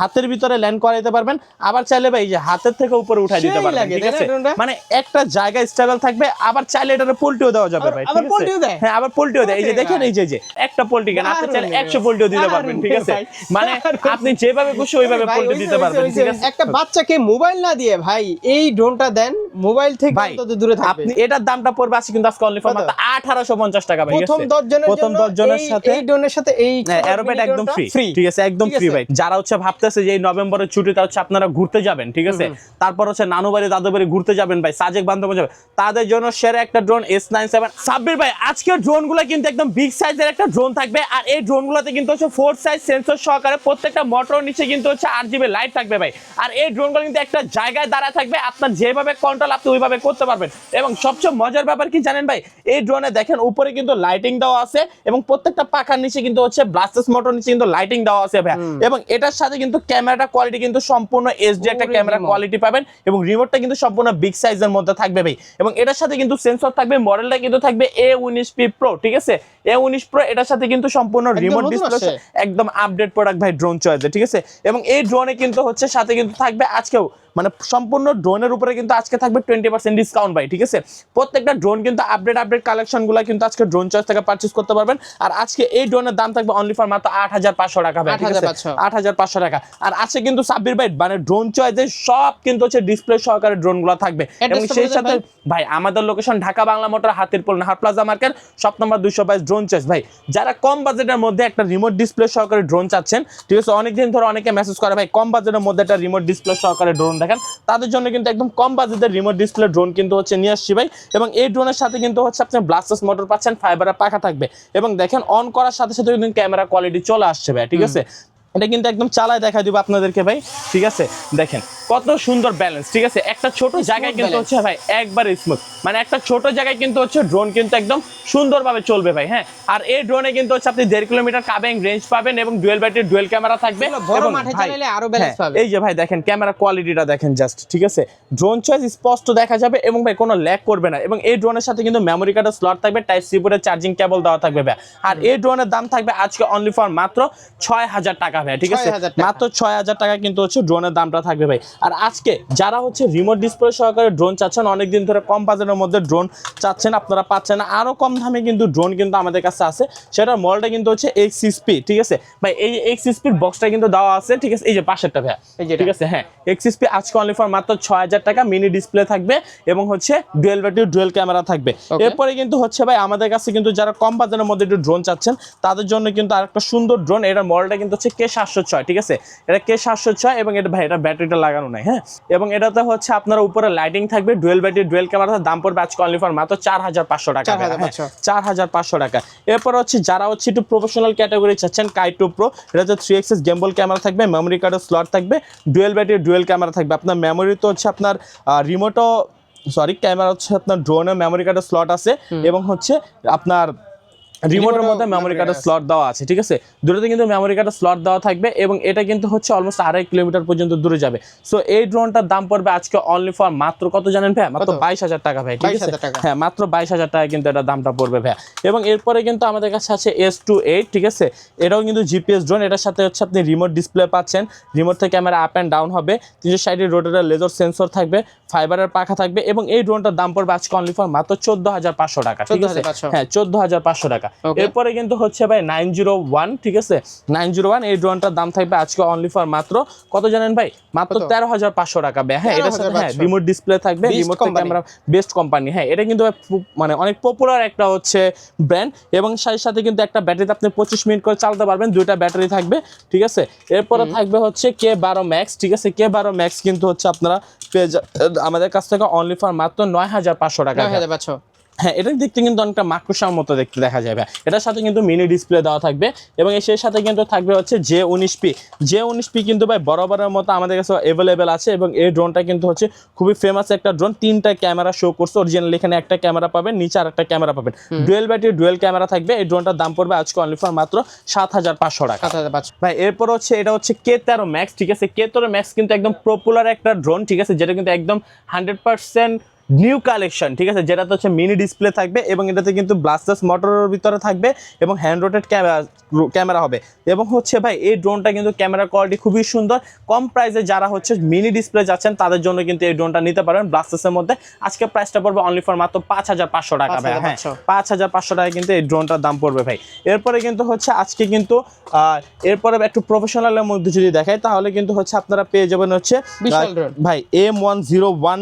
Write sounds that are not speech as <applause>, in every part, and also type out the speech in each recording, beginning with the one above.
হাতের ভিতরে ল্যান্ড করাইতে পারবেন। আবার চাইলে ভাই যে হাতের থেকে উপরে উঠাই দিতে পারবেন ঠিক আছে? মানে একটা জায়গায় স্টেবল থাকবে আবার চাইলে এটারে পোল্টিও দেওয়া যাবে ভাই আবার পোল্টিও দেয়? হ্যাঁ আবার পোল্টিও দেয়। এই যে দেখেন এই যে যে একটা পোল্টি কেন আপনি চাইলে 100 পোল্টিও দিতে পারবেন ঠিক আছে? মানে আপনি যেভাবে খুশি ওইভাবে পোল্টি দিতে পারবেন ঠিক আছে? একটা বাচ্চাকে মোবাইল না দিয়ে ভাই এই ড্রোনটা দেন মোবাইল থেকে অন্তত দূরে থাকবে। আপনি এটার দামটা পড়বে আছে কিন্তু আজকে অনলি ফর মাত্র 1850 টাকা ভাই প্রথম 10 জনের প্রথম 10 জনের সাথে এই ড্রোনের সাথে এই এরোপ্যাড একদম ফ্রি ঠিক আছে? একদম ফ্রি ভাই। যারা হচ্ছে ভাবতেছে যে এই নভেম্বরের ছুটিতে হচ্ছে আপনারা ঘুরতে যাবেন ঠিক আছে? তারপর হচ্ছে নানু বাড়ি দাদু বাড়ি ঘুরতে যাবেন ভাই সাজেক বান্ধব যাবে তাদের জন্য সেরা একটা drone S nine seven Sabbir ভাই আজকের ড্রোনগুলো কিন্তু একদম বিগ সাইজের একটা ড্রোন থাকবে আর এই ড্রোন গুলোতে কিন্তু হচ্ছে ফোর সাইজ সেন্সর সহকারে প্রত্যেকটা মোটর নিচে কিন্তু হচ্ছে আট জিবি লাইট থাকবে ভাই। আর এই ড্রোনগুলো কিন্তু একটা জায়গায় দাঁড়ায় থাকবে আপনার যেভাবে কন্ট্রোল আপনি ওইভাবে করতে পারবেন। এবং সবচেয়ে মজার ব্যাপার কি জানেন ভাই এই ড্রোনে দেখেন উপরে কিন্তু লাইটিং দেওয়া আছে এবং প্রত্যেকটা পাখার নিচে কিন্তু হচ্ছে ব্লাস্টেস মোটর নিচে কিন্তু লাইটিং দেওয়া আছে ভাই এবং এটার সাথে কিন্তু ক্যামেরাটা কোয়ালিটি কিন্তু সম্পূর্ণ এইচডি একটা ক্যামেরা কোয়ালিটি পাবেন এবং রিমোটটা কিন্তু সম্পূর্ণ বিগ সাইজের মধ্যে থাকবে ভাই। এবং এটার সাথে কিন্তু সেন্সর থাকবে মডেলটা কিন্তু থাকবে এ উনিশ পি প্রো ঠিক আছে? এ উনিশ প্রো এটার সাথে কিন্তু সম্পূর্ণ রিমোট ডিসপ্লে একদম আপডেট প্রোডাক্ট ভাই ড্রোন চয়েসে ঠিক আছে? এবং এই ড্রোনে কিন্তু হচ্ছে সাথে কিন্তু থাকবে আজকেও মানে সম্পূর্ণ ড্রোনের উপরে কিন্তু আজকে থাকবে টোয়েন্টি পার্সেন্ট ডিসকাউন্ট ভাই ঠিক আছে? প্রত্যেকটা ড্রোন কিন্তু আপডেট আপডেট কালেকশনগুলো কিন্তু আজকে ড্রোন চয়েস থেকে পারচেস করতে পারবেন। আর আজকে এই ড্রোনের দাম থাকবে অনলি ফর মাত্র আট হাজার পাঁচশো টাকা ভাই ঠিক আছে? 8,500 আট হাজার পাঁচশো টাকা। আর আছে কিন্তু সাব্বির ভাই মানে ড্রোন চয়েসে সব কিন্তু হচ্ছে ডিসপ্লে সহকারে ড্রোনগুলো থাকবে। এবং সেই সাথে ভাই। আমাদের location Dhaka Bangla motor Hatirpul Nahar plaza market shop number দুইশো বাইশ ড্রোন চয়েস ভাই যারা কম বাজেটের মধ্যে একটা রিমোট ডিসপ্লে সহকারে ড্রোন চাচ্ছেন ঠিক আছে? অনেকদিন ধরে অনেকে মেসেজ করে ভাই কম বাজেটের মধ্যে একটা রিমোট ডিসপ্লে সহকারে ড্রোন দেখেন তাদের জন্য কিন্তু একদম কম বাজেটের রিমোট ডিসপ্লে ড্রোন কিন্তু হচ্ছে নিয়ে আসছি ভাই। এবং এই ড্রোনের সাথে কিন্তু হচ্ছে আপনি ব্লাস্টাস মোটর পাচ্ছেন ফাইবারের পাখা থাকবে। এবং দেখেন অন করার সাথে সাথে কিন্তু ক্যামেরা কোয়ালিটি চলে আসছে ভাই ঠিক আছে? এটা কিন্তু একদম চালায় দেখা দিব আপনাদেরকে ভাই ঠিক আছে? দেখেন কত সুন্দর ব্যালেন্স ঠিক আছে? একটা ছোট জায়গায় কিন্তু হচ্ছে ভাই একবার স্মুথ মানে একটা ছোট জায়গায় কিন্তু হচ্ছে ড্রোন কিন্তু একদম সুন্দরভাবে চলবে ভাই হ্যাঁ? আর এই ড্রোনে কিন্তু হচ্ছে আপনি দেড় কিলোমিটার কাবিং রেঞ্জ পাবেন এবং ডুয়েল ব্যাটারি ডুয়েল ক্যামেরা থাকবে হ্যাঁ। এই যে ভাই দেখেন ক্যামেরা কোয়ালিটিটা দেখেন জাস্ট ঠিক আছে? ড্রোন চয়েস স্পষ্ট দেখা যাবে এবং ভাই কোনো ল্যাক করবে না এবং এই ড্রোনের সাথে কিন্তু মেমোরি কার্ডের স্লট থাকবে টাইপ সি বোর্ডের চার্জিং কেবল দেওয়া থাকবে ভাই। আর এই ড্রোনের দাম থাকবে আজকে অনলি ফর মাত্র ছয় হাজার টাকা ভাই ঠিক আছে? 6,000 টাকা। মাত্র ছয় হাজার টাকা কিন্তু হচ্ছে ড্রোনের দামটা থাকবে ভাই। আর আজকে যারা হচ্ছে রিমোট ডিসপ্লে সহকারে ড্রোন চাচ্ছেন অনেকদিন ধরে কম বাজেটের মধ্যে ড্রোন চাচ্ছেন আপনারা পাচ্ছেন না। আরও কম দামে কিন্তু ড্রোন কিন্তু আমাদের কাছে আছে। সেটার মডেলটা কিন্তু হচ্ছে এক্স সিসপি ঠিক আছে? ভাই এই এক্স সিসপির বক্সটা কিন্তু দেওয়া আছে ঠিক আছে? এই যে পাশেরটা ভাই। ঠিক আছে? হ্যাঁ এক্স সিসপি আজকে অনলি ফর মাত্র ছয় হাজার টাকা মিনি ডিসপ্লে থাকবে এবং হচ্ছে ডুয়েল ব্যাটারি ডুয়েল ক্যামেরা থাকবে। এরপরে কিন্তু হচ্ছে ভাই আমাদের কাছে কিন্তু যারা কম বাজারের মধ্যে একটু ড্রোন চাচ্ছেন তাদের জন্য কিন্তু আরেকটা সুন্দর ড্রোন এটার মডেলটা কিন্তু হচ্ছে কে সাতশো ছয় ঠিক আছে? এটা কে সাতশো ছয় এবং এটা ভাই এটা ব্যাটারিটা লাগানো নাই হ্যাঁ? এবং এটাতে হচ্ছে আপনার উপরে লাইটিং থাকবে ডুয়েল ব্যাটারি ডুয়েল ক্যামেরা দাম পড়বে আজকে অনলি ফর মাত্র চার হাজার পাঁচশো টাকা। চার হাজার পাঁচশো। টাকা। এরপর হচ্ছে যারা হচ্ছে একটু প্রফেশনাল ক্যাটাগরি চাচ্ছেন কাইটু প্রো এটাতে থ্রি এক্সেস গেম্বল ক্যামেরা থাকবে মেমোরি কার্ডের স্লট থাকবে ডুয়েল ব্যাটারি ডুয়েল ক্যামেরা থাকবে। আপনার মেমোরি তো হচ্ছে আপনার রিমোটও সরি ক্যামেরা হচ্ছে আপনার ড্রোনের মেমোরি কার্ডের স্লট আছে এবং হচ্ছে আপনার রিমোটের মধ্যে মেমোরি কার্ডের স্লট দেওয়া আছে ঠিক আছে? দূরেতে কিন্তু মেমোরি কার্ডের স্লট দেওয়া থাকবে এবং এটা কিন্তু হচ্ছে অলমোস্ট আড়াই কিলোমিটার পর্যন্ত দূরে যাবে। সো এই ড্রোনটার দাম পড়বে আজকে অনলি ফর মাত্র কত জানেন ভাই মাত্র বাইশ হাজার টাকা ভাই ঠিক আছে? হ্যাঁ মাত্র বাইশ হাজার টাকা কিন্তু এটা দামটা পড়বে ভাই এবং এরপরে কিন্তু আমাদের কাছে আছে এস টু এইট ঠিক আছে? এটাও কিন্তু জিপিএস ড্রোন এটার সাথে হচ্ছে আপনি রিমোট ডিসপ্লে পাচ্ছেন। রিমোট থেকে ক্যামেরা আপ অ্যান্ড ডাউন হবে। তিনশো সাইডের রোটারের লেজার সেন্সর থাকবে ফাইবারের পাখা থাকবে এবং এই ড্রোনটার দাম পড়বে আজকে অনলি ফর মাত্র চোদ্দ হাজার পাঁচশো টাকা ঠিক আছে? হ্যাঁ চোদ্দ হাজার পাঁচশো টাকা. এরপরে কিন্তু হচ্ছে ভাই নাইন জিরো ওয়ান ঠিক আছে? নাইন জিরো ওয়ান এই ড্রোনটার দাম থাকবে আজকে অনলি ফর মাত্র কত জানেন ভাই? মাত্র তেরো হাজার পাঁচশো টাকা হ্যাঁ এটার সাথে হ্যাঁ রিমোট ডিসপ্লে থাকবে রিমোট ক্যামেরা বেস্ট কোম্পানি হ্যাঁ এটা কিন্তু মানে অনেক পপুলার একটা হচ্ছে ব্র্যান্ড এবং সাথে সাথে কিন্তু একটা ব্যাটারিতে আপনি পঁচিশ মিনিট করে চালাতে পারবেন দুইটা ব্যাটারি থাকবে ঠিক আছে? এরপরে থাকবে হচ্ছে কে বারো ম্যাক্স ঠিক আছে? কে বারো ম্যাক্স কিন্তু হচ্ছে আপনারা আমাদের কাছ থেকে অনলি ফর মাত্র নয় হাজার পাঁচশো টাকা। হ্যাঁ এটার দেখতে কিন্তু অনেকটা মাকড়সার মতো দেখতে দেখা যাবে এটার সাথে কিন্তু মিনি ডিসপ্লে দেওয়া থাকবে এবং এর সেই সাথে কিন্তু থাকবে হচ্ছে জে উনিশ পি জে উনিশ পি কিন্তু ভাই বরাবরের মতো আমাদের কাছে অ্যাভেলেবেল আছে এবং এই ড্রোনটা কিন্তু হচ্ছে খুবই ফেমাস একটা ড্রোন তিনটা ক্যামেরা শো করছে। অরিজিনাল এখানে একটা ক্যামেরা পাবেন নিচে আর একটা ক্যামেরা পাবেন ডুয়েল ব্যাটারি ডুয়েল ক্যামেরা থাকবে। এই ড্রোনটার দাম পড়বে আজকে অনলি ফর মাত্র সাত হাজার পাঁচশো টাকা। সাত হাজার পাঁচশো। ভাই এরপর হচ্ছে এটা হচ্ছে কে তেরো ম্যাক্স ঠিক আছে? কে তেরো ম্যাক্স কিন্তু একদম পপুলার একটা ড্রোন ঠিক আছে? যেটা কিন্তু একদম হান্ড্রেড পার্সেন্ট নিউ কালেকশন ঠিক আছে? যেটাতে হচ্ছে মিনি ডিসপ্লে থাকবে এবং এটাতে কিন্তু ব্লাস্টাস মোটরের ভিতরে থাকবে এবং হ্যান্ড রোটেড ক্যামেরা ক্যামেরা হবে। এবং হচ্ছে ভাই এই ড্রোনটা কিন্তু ক্যামেরা কোয়ালিটি খুবই সুন্দর। কম প্রাইসে যারা হচ্ছে মিনি ডিসপ্লে যাচ্ছেন তাদের জন্য কিন্তু এই ড্রোনটা নিতে পারবেন ব্লাস্টাসের মধ্যে। আজকে প্রাইসটা পড়বে অনলি ফর মাত্র পাঁচ হাজার পাঁচশো টাকা ভাই হ্যাঁ। পাঁচ হাজার পাঁচশো। টাকা কিন্তু এই ড্রোনটার দাম পড়বে ভাই। এরপরে কিন্তু হচ্ছে আজকে কিন্তু এরপরে একটু প্রফেশনালের মধ্যে যদি দেখাই তাহলে কিন্তু হচ্ছে আপনারা পেয়ে যাবেন হচ্ছে। ভাই M one zero one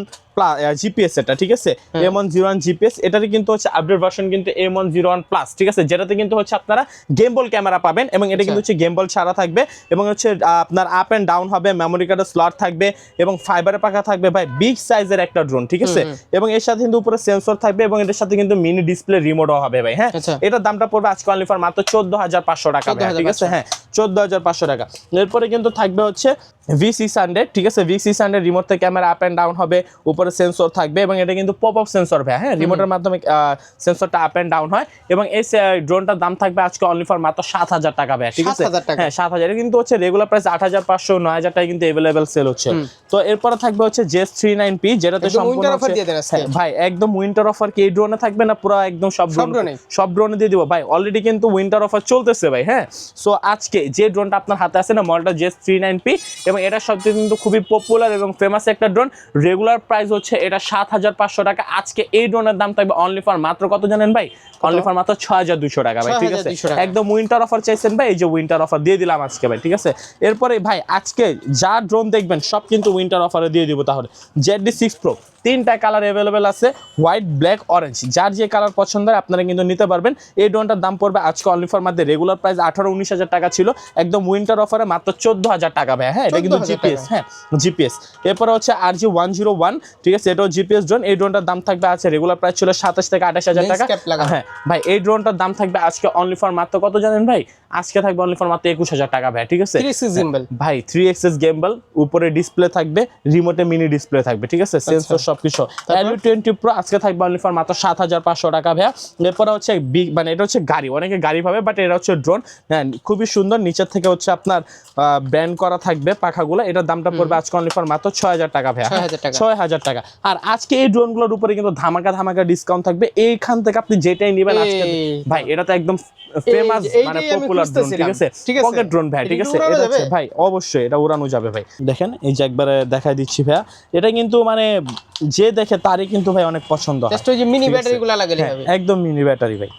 GPS এটা ঠিক আছে? M one zero one GPS এটারই কিন্তু হচ্ছে আপডেট ভার্সন কিন্তু M one zero one plus ঠিক আছে? যেটাতে কিন্তু হচ্ছে আপনারা গেম বল ক্যামেরা পাবেন এবং এটা কিন্তু হচ্ছে গেম বল ছাড়া থাকবে এবং হচ্ছে আপনার আপ এন্ড ডাউন হবে মেমোরি কার্ডের স্লট থাকবে এবং ফাইবারের পাখা থাকবে ভাই বিগ সাইজের একটা ড্রোন ঠিক আছে? এবং এর সাথে কিন্তু উপরে সেন্সর থাকবে এবং এটার সাথে কিন্তু মিনি ডিসপ্লে রিমোটও হবে ভাই হ্যাঁ? আচ্ছা। এটার দামটা পড়বে আজকে অনলি ফর মাত্র চোদ্দ হাজার পাঁচশো টাকা ঠিক আছে? হ্যাঁ চোদ্দ হাজার পাঁচশো টাকা। এরপরে কিন্তু থাকবে হচ্ছে ভি সিক্স হান্ড্রেড ঠিক আছে? ভি সিক্স হান্ড্রেড রিমোট থেকে ক্যামেরা আপ অ্যান্ড ডাউন হবে উপরে সেন্সর থাকবে এবং এটা কিন্তু পপ আপ সেন্সর ভাই হ্যাঁ রিমোটের মাধ্যমে সেন্সরটা আপ অ্যান্ড ডাউন হয় এবং এই ড্রোনটার দাম থাকবে আজকে অনলি ফর মাত্র সাত হাজার টাকা ভাই ঠিক আছে? হ্যাঁ সাত হাজার। কিন্তু হচ্ছে রেগুলার প্রাইস আট হাজার পাঁচশো নয় হাজার টাকা কিন্তু এভেলেবেল সেল হচ্ছে। তো এরপরে থাকবে হচ্ছে জেস থ্রি নাইন পি যেটাতে সম্পূর্ণ। হ্যাঁ, ভাই একদম উইন্টার অফার কি এই ড্রোনে থাকবে না পুরো একদম সব সব ড্রোন সব ড্রোনে দিয়ে দিব। ভাই অলরেডি কিন্তু উইন্টার অফার চলতেছে ভাই হ্যাঁ? সো আজকে যে ড্রোনটা আপনার হাতে আছে না মডেলটা জেস থ্রি নাইন পি এবং এটা সবচেয়ে কিন্তু খুবই পপুলার এবং ফেমাস একটা ড্রোন রেগুলার প্রাইস হচ্ছে এটা সাত হাজার পাঁচশো টাকা। আজকে এই ড্রোনের দাম থাকবে অনলি ফর মাত্র কত জানেন ভাই? অনলি ফর মাত্র ছয় হাজার দুশো টাকা ভাই ঠিক আছে? একদম উইন্টার অফার চাইছেন ভাই এই যে উইন্টার অফার দিয়ে দিলাম আজকে ভাই ঠিক আছে? এরপরে ভাই আজকে যা ড্রোন দেখবেন সব কিন্তু উইন্টার অফারে দিয়ে দিব তাহলে। জেড ডি সিক্স প্রো তিনটা কালার অ্যাভেলেবেল আছে হোয়াইট ব্ল্যাক অরেঞ্জ যার যে কালার পছন্দ হয় আপনারা কিন্তু নিতে পারবেন। এই ড্রোনটার দাম পড়বে আজকে অনলি ফর মধ্যে রেগুলার প্রাইস আঠারো উনিশ হাজার টাকা ছিল। একদম উইন্টার অফারে মাত্র চোদ্দ হাজার টাকা ভাই হ্যাঁ? এটা কিন্তু জিপিএস হ্যাঁ জিপিএস এরপরে হচ্ছে R G one zero one ঠিক আছে এটাও জিপিএস ড্রোন এই ড্রোনটার দাম থাকবে আছে রেগুলার প্রাইস ছিল সাতাশ থেকে আঠাশ হাজার টাকা। হ্যাঁ ভাই এই ড্রোনটার দাম থাকবে আজকে অনলি ফর মাত্র কত জানেন ভাই? আজকে থাকবে অনলি ফর মাত্র একুশ হাজার টাকা ভাই ঠিক আছে? ভাই থ্রি এক্সএস গেমবল উপরে ডিসপ্লে থাকবে রিমোটে মিনি ডিসপ্লে থাকবে ঠিক আছে? সেন্সর সবকিছু। এলইউ টোয়েন্টি প্রো আজকে থাকবে অনলি ফর মাত্র সাত হাজার পাঁচশো টাকা ভাইয়া। এরপরে হচ্ছে বিগ মানে এটা হচ্ছে গাড়ি অনেকে গাড়ি পাবে বাট এটা হচ্ছে ড্রোন হ্যাঁ খুবই সুন্দর নিচের থেকে হচ্ছে আপনার ব্র্যান্ড করা থাকবে পাখাগুলো। এটার দামটা পড়বে আজকে অনলি ফর মাত্র ছয় হাজার টাকা ভাইয়া। ছয় হাজার টাকা। আর আজকে এই ড্রোনগুলোর উপরে কিন্তু ধামাকা ধামাকা ডিসকাউন্ট থাকবে। এইখান থেকে আপনি যেটাই নেবেন আজকে ভাই এটা তো একদম ফেমাস মানে এইটাই আমি ড্রোন ঠিক আছে? পকেট ড্রোন ভাই এটা ঠিক আছে? এটা হচ্ছে ভাই অবশ্যই এটা উড়ানো যাবে ভাই। দেখেন এই যে একবারে দেখাই দিচ্ছি ভাইয়া। এটা কিন্তু মানে যে দেখে তারই কিন্তু ভাই অনেক পছন্দ হয়। জাস্ট ওই যে মিনি লাগালে হ্যাঁ, হবে। একদম মিনি ব্যাটারি ভাই।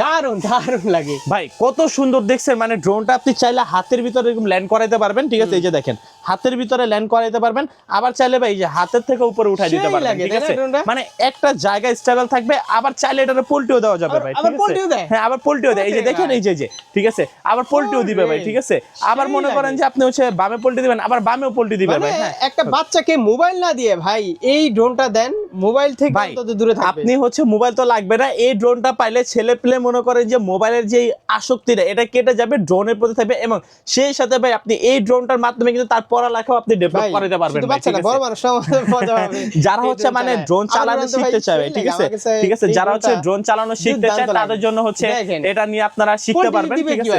দারুণ দারুণ লাগে। ভাই কত সুন্দর দেখছেন মানে ড্রোনটা আপনি চাইলে হাতের ভিতরে এরকম ল্যান্ড করাইতে পারবেন ঠিক আছে? এই যে দেখেন হাতের ভিতরে ল্যান্ড করাইতে পারবেন। আবার চাইলে ভাই এই যে হাতের থেকে উপরে উঠাই দিতে পারবেন ঠিক আছে? মানে একটা জায়গায় স্টেবল থাকবে আবার চাইলে এটারে পোল্টিও দেওয়া যাবে ভাই আবার ঠিক আছে? দেয়? হ্যাঁ আবার পোল্টিও দেয়। এই যে দেখেন এই যে যে ঠিক আছে? আবার পোল্টিও দিবে ভাই ঠিক আছে? আবার মনে করেন যে আপনি হচ্ছে বামে পোল্টি দিবেন আবার বামেও পোল্টি দিবে মানে ভাই হ্যাঁ? একটা বাচ্চাকে মোবাইল না দিয়ে ভাই এই ড্রোনটা দেন মোবাইল থেকে অন্তত দূরে থাকবে। আপনি হচ্ছে মোবাইল তো লাগবে না এই ড্রোনটা পাইলে ছেলে পেলে মনে করেন যে মোবাইলের যে আসক্তিটা এটা কেটে যাবে ড্রোনের প্রতি থাকবে এবং সেই সাথে ভাই আপনি এই ড্রোনটার মাধ্যমে কিন্তু তার পড়ালেখাও আপনি ডেভেলপ ভাই, করে দিতে পারবেন শুধু ভাই, বাচ্চা ঠিক না, আছে? বড় মানুষরাও <laughs> যারা হচ্ছে মানে ড্রোন চালানো শিখতে চায় ঠিক আছে? ঠিক আছে যারা হচ্ছে ড্রোন চালানো শিখতে চায় তাদের জন্য হচ্ছে এটা নিয়ে আপনারা শিখতে পারবেন ঠিক আছে?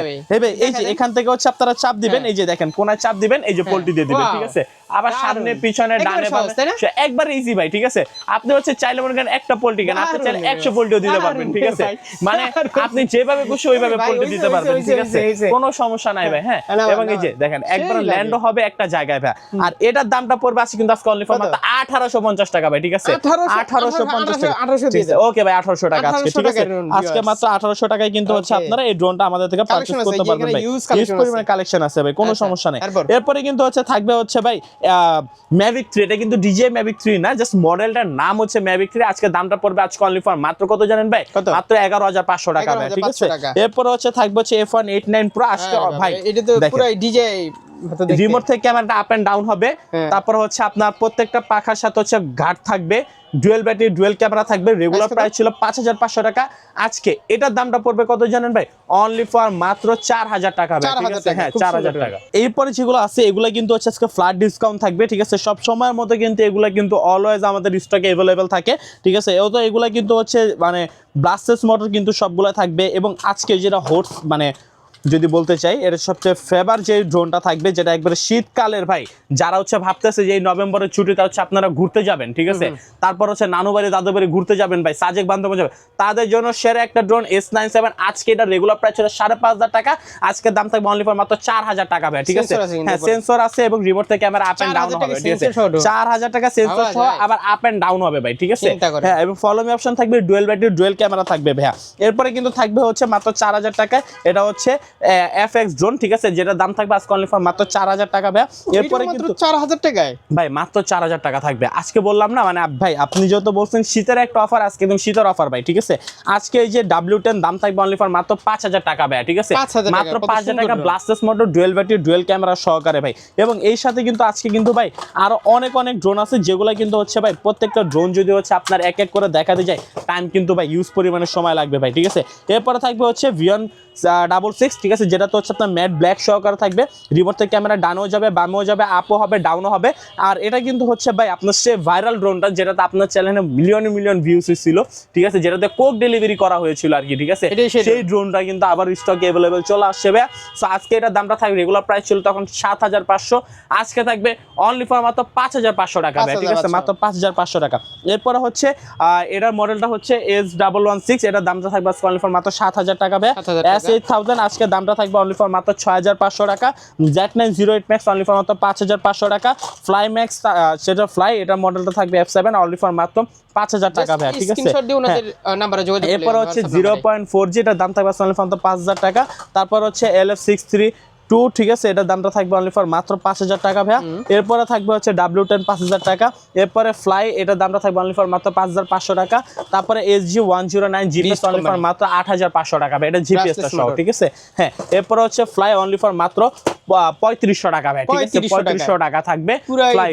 এই যে এখান থেকে হচ্ছে আপনারা চাপ দিবেন হ্যাঁ। এই যে দেখেন কোনায় চাপ দিবেন এই যে পোল্টি দিয়ে দিবেন ঠিক আছে? আবার সামনে পিছনে ডানে? বামে। একবার ইজি ভাই ঠিক আছে? আপনি হচ্ছে চাইলে মনে করেন একটা পোল্ট্রি কেন আপনি চাইলে একশো পোল্ট্রিও দিতে পারবেন ঠিক আছে? মানে আপনি যেভাবে খুশি ওইভাবে ভাই, পোল্ট্রি দিতে পারবেন ঠিক আছে। কোনো সমস্যা নাই ভাই হ্যাঁ? এবং এই যে দেখেন একবার। ল্যান্ডও হবে একটা জায়গায় ভাই। আর এটার দামটা পড়বে আছে কিন্তু আজকে অনলি ফর মাত্র আঠারোশো পঞ্চাশ টাকা ভাই ঠিক আছে? 1800 আঠারোশো পঞ্চাশ টাকা। 1800 দিয়ে ওকে ভাই আঠারোশো টাকা আজকে ঠিক আছে? আজকে মাত্র আঠারোশো টাকায় কিন্তু হচ্ছে আপনারা এই ড্রোনটা আমাদের থেকে পারচেজ করতে পারবেন ভাই। ইউজ পরিমাণে কালেকশন আছে ভাই কোনো আচ্ছা, সমস্যা নাই। এরপরে কিন্তু হচ্ছে থাকবে হচ্ছে ভাই ম্যাভিক থ্রি এটা কিন্তু ডিজে ম্যাভিক থ্রি না জাস্ট মডেলটার নাম হচ্ছে ম্যাভিক থ্রি আজকে দামটা পড়বে আজকে অনলি ফর মাত্র কত জানেন ভাই? মাত্র এগারো হাজার পাঁচশো টাকা ভাই ঠিক আছে এরপর হচ্ছে থাকবে হচ্ছে F one eight nine pro আজকে হ্যাঁ, ভাই এটা তো। পুরো ডিজে রিমোট থেকে ক্যামেরাটা আপ এন্ড ডাউন হবে। হ্যাঁ। তারপর হচ্ছে আপনার প্রত্যেকটা পাখার সাথে হচ্ছে ঘাট থাকবে ডুয়েল ব্যাটারি ডুয়েল ক্যামেরা থাকবে রেগুলার প্রাইস ছিল পাঁচ হাজার পাঁচশো টাকা। আজকে এটার দামটা পড়বে কত জানেন ভাই? অনলি ফর মাত্র চার হাজার টাকা ভাই, ঠিক 4,000 আছে টাকা, হ্যাঁ চার হাজার টাকা। এরপরে যেগুলো আছে এগুলো কিন্তু হচ্ছে আজকে ফ্ল্যাট ডিসকাউন্ট থাকবে ঠিক আছে? সব সময়ের মতো কিন্তু এগুলো কিন্তু অলওয়েজ আমাদের স্টকে অ্যাভেলেবেল থাকে ঠিক আছে? এও তো এগুলো কিন্তু হচ্ছে মানে ব্লাস্টেস মোটর কিন্তু সবগুলো থাকবে এবং আজকে যেটা হোটস মানে যদি বলতে চাই এর সবচেয়ে ফেভার যে ড্রোনটা থাকবে যেটা একবারে শীতকালের ভাই। যারা হচ্ছে ভাবতেছে যে এই নভেম্বরের ছুটিতে হচ্ছে আপনারা ঘুরতে যাবেন ঠিক আছে? তারপর হচ্ছে নানু বাড়ি দাদু বাড়ি ঘুরতে যাবেন ভাই সাজেক বান্ধব যাবে তাদের জন্য সেরা একটা ড্রোন এস নাইন সেভেন আজকে এটা রেগুলার প্রাইস ছিল সাড়ে পাঁচ হাজার টাকা আজকে দাম থাকবে অনলি ফর মাত্র চার হাজার টাকা ভাই ঠিক আছে? হ্যাঁ সেন্সর আছে এবং রিমোট থেকে ক্যামেরা আপ এন্ড ডাউন হবে ঠিক আছে। চার হাজার টাকা সেন্সর সহ আবার আপ এন্ড ডাউন হবে ভাই ঠিক আছে? হ্যাঁ এবং ফলো মি অপশন থাকবে ডুয়েল ব্যাটারি ডুয়েল ক্যামেরা থাকবে ভাইয়া। এরপরে কিন্তু থাকবে হচ্ছে মাত্র চার হাজার টাকা এটা হচ্ছে এফ এক্স ড্রোন ঠিক আছে? যেটার দাম থাকবে আজকে অনলি ফর মাত্র চার হাজার টাকা ভাইয়া। এরপরে কিন্তু চার হাজার টাকায়? ভাই মাত্র চার হাজার টাকা থাকবে। আজকে বললাম না মানে ভাই আপনি বলছেন শীতের একটা অফার আজকে একদম শীতের অফার ভাই ঠিক আছে? আজকে এই যে ডাব্লিউ টেন দাম থাকবে অনলি ফর মাত্র পাঁচ হাজার টাকা ভাই ঠিক আছে? মাত্র পাঁচ হাজার টাকা brushless motor dual battery dual camera সহকারে ভাই। এবং এই সাথে কিন্তু আজকে কিন্তু ভাই আরও অনেক অনেক ড্রোন আছে যেগুলো কিন্তু হচ্ছে ভাই প্রত্যেকটা ড্রোন যদি হচ্ছে আপনার এক এক করে দেখাতে যায় টাইম কিন্তু ভাই ইউজ পরিমাণে সময় লাগবে ভাই ঠিক আছে? এরপরে থাকবে হচ্ছে ভিয়ন ডাবল সিক্স ঠিক আছে? যেটা তো হচ্ছে আপনার ম্যাট ব্ল্যাক সহকারে থাকবে। রিমোট থেকে ক্যামেরা ডানও যাবে বামেও যাবে আপও হবে ডাউনও হবে। আর এটা কিন্তু হচ্ছে ভাই আপনার সে ভাইরাল ড্রোনটা যেটাতে আপনার চ্যানেলে মিলিয়ন মিলিয়ন ভিউস ছিল ঠিক আছে? যেটাতে কোক ডেলিভারি করা হয়েছিল আর কি ঠিক আছে? সেই ড্রোনটা কিন্তু আবার স্টক অ্যাভেলেবেল চলে আসছে ভাই সো আজকে এটার দামটা থাকবে রেগুলার প্রাইস ছিল তখন সাত হাজার পাঁচশো। আজকে থাকবে অনলি ফর মাত্র পাঁচ হাজার পাঁচশো টাকা ভাই ঠিক আছে? মাত্র পাঁচ হাজার পাঁচশো টাকা। এরপরে হচ্ছে আহ, এটার মডেলটা হচ্ছে এস ডাবল ওয়ান সিক্স এটার দামটা থাকবে আজকে অনলি ফর মাত্র সাত হাজার টাকা ভাই 7,000 এইট থাউজেন্ড আজকে দামটা থাকবে অনলি ফর মাত্র ছয় হাজার পাঁচশো টাকা। Z nine zero eight max only for মাত্র পাঁচ হাজার পাঁচশো টাকা। ফ্লাই ম্যাক্স সেটা ফ্লাই এটার মডেলটা থাকবে এফ সেভেন অনলি ফর মাত্র পাঁচ হাজার টাকা ভাই ঠিক আছে? হ্যাঁ। এরপর হচ্ছে জিরো পয়েন্ট ফোর জি এটার দাম থাকবে অনলি ফর পাঁচ হাজার টাকা। তারপর হচ্ছে L F six three two ঠিক আছে এটার দামটা থাকবে অনলি ফর মাত্র পাঁচ হাজার টাকা ভাইয়া। এরপরে থাকবে হচ্ছে ডাব্লিউ টেন পাঁচ হাজার টাকা। এরপরে ফ্লাই এটার দামটা থাকবে অনলি ফর মাত্র পাঁচ হাজার পাঁচশো টাকা। তারপরে S G one zero nine GPS only for মাত্র আট হাজার পাঁচশো টাকা ভাই এটা জিপিএসটা সহ ঠিক আছে? হ্যাঁ এরপরে হচ্ছে ফ্লাই অনলি ফর মাত্র পঁয়ত্রিশশো টাকা ভাই ঠিক আছে? পঁয়ত্রিশশো টাকা। থাকবে ফ্লাই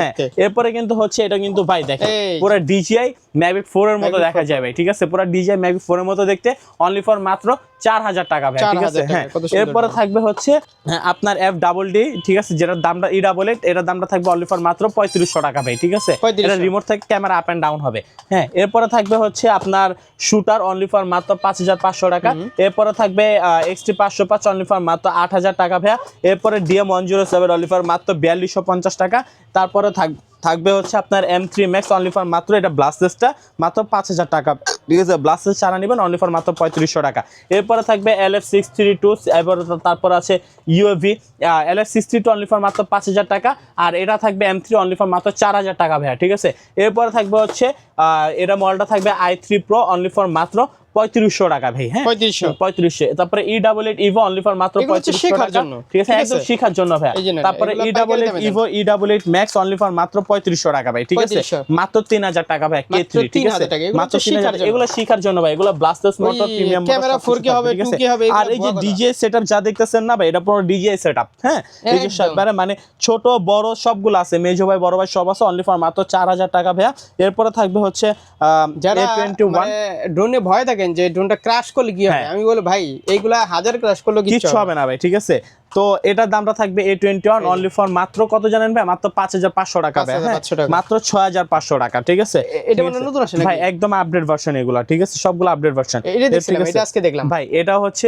হ্যাঁ এরপরে কিন্তু হচ্ছে এটা কিন্তু ভাই দেখেন পুরো ডিজিআই ম্যাভিক ফোর এর মতো দেখা যায় ভাই ঠিক আছে? পুরো ডিজিআই ম্যাভিক ফোর এর মতো দেখতে অনলি ফর মাত্র চার হাজার টাকা ভাই ঠিক আছে? হ্যাঁ এরপরে। থাকবে হচ্ছে হ্যাঁ, আপনার এফ ডাবল ডি ঠিক আছে? যেটার দামটা ই ডাবল এইট এটার দামটা থাকবে অনলি ফর মাত্র পঁয়ত্রিশশো টাকা ভাই ঠিক আছে? এটা রিমোট থেকে ক্যামেরা আপ এন্ড ডাউন হবে। হ্যাঁ এরপরে থাকবে হচ্ছে আপনার শুটার অনলি ফর মাত্র পাঁচ হাজার পাঁচশো টাকা। এরপরে থাকবে এক্সটি পাঁচশো পাঁচ অনলি ফর মাত্র আট হাজার টাকা ভাইয়া। এরপরে D M one zero seven only for মাত্র বিয়াল্লিশশো পঞ্চাশ টাকা। তারপরে থাক থাকবে হচ্ছে আপনার M three max only for মাত্র এটা ব্লাস্টেসটা মাত্র পাঁচ হাজার টাকা। ঠিক আছে ব্লাস্টেস চারা নেবেন অনলি ফর মাত্র পঁয়ত্রিশশো টাকা। এরপরে থাকবে L F six three two এরপরে তারপর আছে UAV L F six three two only for মাত্র পাঁচ হাজার টাকা, আর এটা থাকবে এম থ্রি অনলি ফর মাত্র চার হাজার টাকা ভাইয়া, ঠিক আছে? এরপরে থাকবে হচ্ছে এটা মডেলটা থাকবে I three pro only for মাত্র পঁয়ত্রিশশো টাকা ভাই হ্যাঁ? 3500 পঁয়ত্রিশশো। তারপরে E double eight evo only for মাত্র পঁয়ত্রিশশো টাকা। ঠিক আছে? একদম শেখার জন্য ভাই। তারপরে E double eight evo E double eight max only for মাত্র পঁয়ত্রিশশো টাকা ভাই ঠিক আছে? মাত্র তিন হাজার টাকা ভাই কে থ্রি ঠিক আছে? 3000 টাকা, এগুলো মাত্র তিন হাজার এগুলো শেখার জন্য ভাই এগুলো brushless motor premium camera 4K হবে, 2K হবে, আর এই যে ডিজে সেটআপ যা দেখতেছেন না ভাই এটা পুরো ডিজে সেটআপ হ্যাঁ? এই যে। মানে- মানে ছোট বড় সবগুলো আছে মেজো ভাই বড় ভাই সব আছে অনলি ফর মাত্র চার হাজার টাকা ভাইয়া। এরপরে থাকবে হচ্ছে যারা টোয়েন্টি ওয়ান মানে ড্রোনে ভয় থাকেন যে ড্রোনটা ক্রাশ করলে কি হবে? হ্যাঁ। আমি বলি ভাই এইগুলা হাজার ক্রাশ করলে কিছু হবে না ভাই ঠিক আছে? তো এটার দামটা থাকবে A twenty one only for মাত্র কত জানেন ভাই? মাত্র পাঁচ হাজার পাঁচশো টাকা ভাই হ্যাঁ? 5,500 টাকা। মাত্র ছয় হাজার পাঁচশো টাকা ঠিক আছে? এটা মানে নতুন আসে ভাই একদম আপডেট ভার্সন এগুলা ঠিক আছে? সবগুলো আপডেট ভার্সন আজকে দেখলাম। ভাই এটা হচ্ছে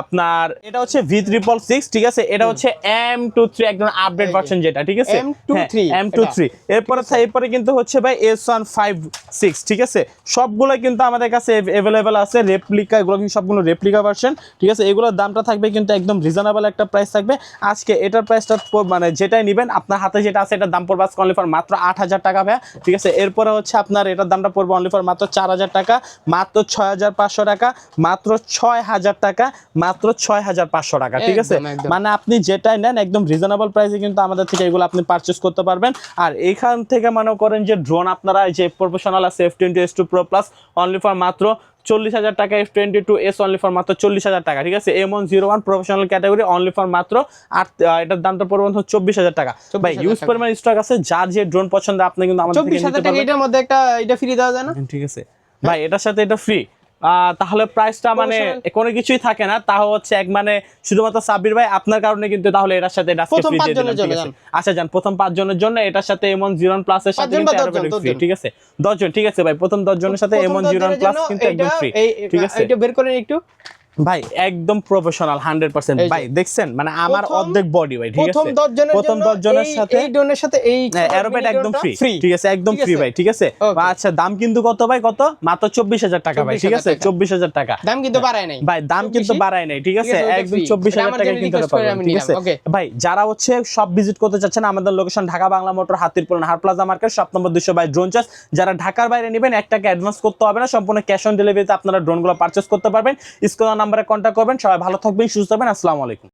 আপনার এটা হচ্ছে ভি ট্রিপল সিক্স ঠিক আছে? এটা হচ্ছে এম টু থ্রি একদম আপডেট ভার্সন যেটা ঠিক আছে? M23 এম টু থ্রি এরপরে এরপরে কিন্তু হচ্ছে ভাই এস ওয়ান ফাইভ সিক্স ঠিক আছে? সবগুলো কিন্তু আমাদের কাছে অ্যাভেলেবেল আছে রেপ্লিকা এগুলো কিন্তু সবগুলো রেপ্লিকা ভার্সন ঠিক আছে? এগুলোর দামটা থাকবে কিন্তু একদম রিজনেবল একটা প্রাইস থাকবে। আজকে এটার প্রাইসটা মানে যেটাই নেবেন আপনার হাতে যেটা আছে এটার দাম পড়বে আজকে অনলি ফর মাত্র আট হাজার টাকা ভাই ঠিক আছে এরপরে হচ্ছে আপনার এটার দামটা পড়বে অনলি ফর মাত্র চার হাজার টাকা মাত্র ছয় হাজার পাঁচশো টাকা মাত্র ছয় হাজার টাকা মাত্র ছয় হাজার পাঁচশো টাকা ঠিক আছে। মানে আপনি যেটাই নেন একদম রিজনেবল প্রাইসে কিন্তু আমাদের থেকে এগুলো আপনি পারচেস করতে পারবেন। আর এইখান থেকে মনে করেন যে ড্রোন আপনারা এই যে প্রফেশনাল আছে F twenty S two pro plus only for মাত্র চল্লিশ হাজার টাকা F twenty two S only for মাত্র চল্লিশ হাজার টাকা ঠিক আছে? M one zero one professional category only for মাত্র আট এটার দামটা পড়বে হচ্ছে চব্বিশ হাজার টাকা। ভাই ইউজ পরিমাণ স্টক আছে যার যে ড্রোন পছন্দ আপনি কিন্তু আমাদের চব্বিশ হাজার টাকা এটার মধ্যে একটা এটা ফ্রি দেওয়া যায় না? ঠিক আছে। ভাই এটার সাথে এটা ফ্রি তাহলে প্রাইসটা মানে কোনো কিছুই থাকে না। তাও হচ্ছে এক মানে শুধুমাত্র সাব্বির ভাই আপনার কারণে কিন্তু তাহলে এটার সাথে প্রথম পাঁচ ঠিক জন্য আচ্ছা যান প্রথম পাঁচ জনের জন্য এটার সাথে এমন জিরোন প্লাস এর সাথে। ঠিক আছে? দশজন ঠিক আছে ভাই প্রথম দশ জনের সাথে এমন জিরোন প্লাস কিন্তু একদম ফ্রি ঠিক আছে? এটা বের করেন একটু। ভাই একদম প্রফেশনাল হান্ড্রেড পার্সেন্ট এই যে। ভাই দেখছেন? মানে আমার অর্ধেক বডি ভাই ঠিক প্রথম 10 জনের প্রথম 10 জনের সাথে এই ড্রোনের সাথে এই একদম ফ্রি ঠিক আছে? একদম ফ্রি ভাই ঠিক আছে? আচ্ছা দাম কিন্তু কত ভাই কত? মাত্র চব্বিশ হাজার টাকা ভাই ঠিক আছে? 24,000 টাকা। দাম কিন্তু বাড়ায় নাই। ভাই দাম কিন্তু বাড়ায় নাই ঠিক আছে? আছে, একদম free। চব্বিশ এটা হাজার আমার টাকা জন্য কিনতে ঠিক আছে? ভাই যারা হচ্ছে সব ভিজিট করতে চাচ্ছেন আমাদের লোকেশন ঢাকা বাংলা মোটর হাতিরপুর হার প্লাজা মার্কেট শপ নম্বর দুশো বাই ড্রোন চার্জ যারা ঢাকার বাইরে নেবেন এক টাকা অ্যাডভান্স করতে হবে না সম্পূর্ণ ক্যাশ অন ডেলিভারিতে আপনারা ড্রোনগুলো পারচেস করতে পারবেন। স্ক্রিন নাম্বারে কন্ট্যাক্ট করবেন। সবাই ভালো থাকবেন সুস্থ থাকবেন। আসসালামু আলাইকুম।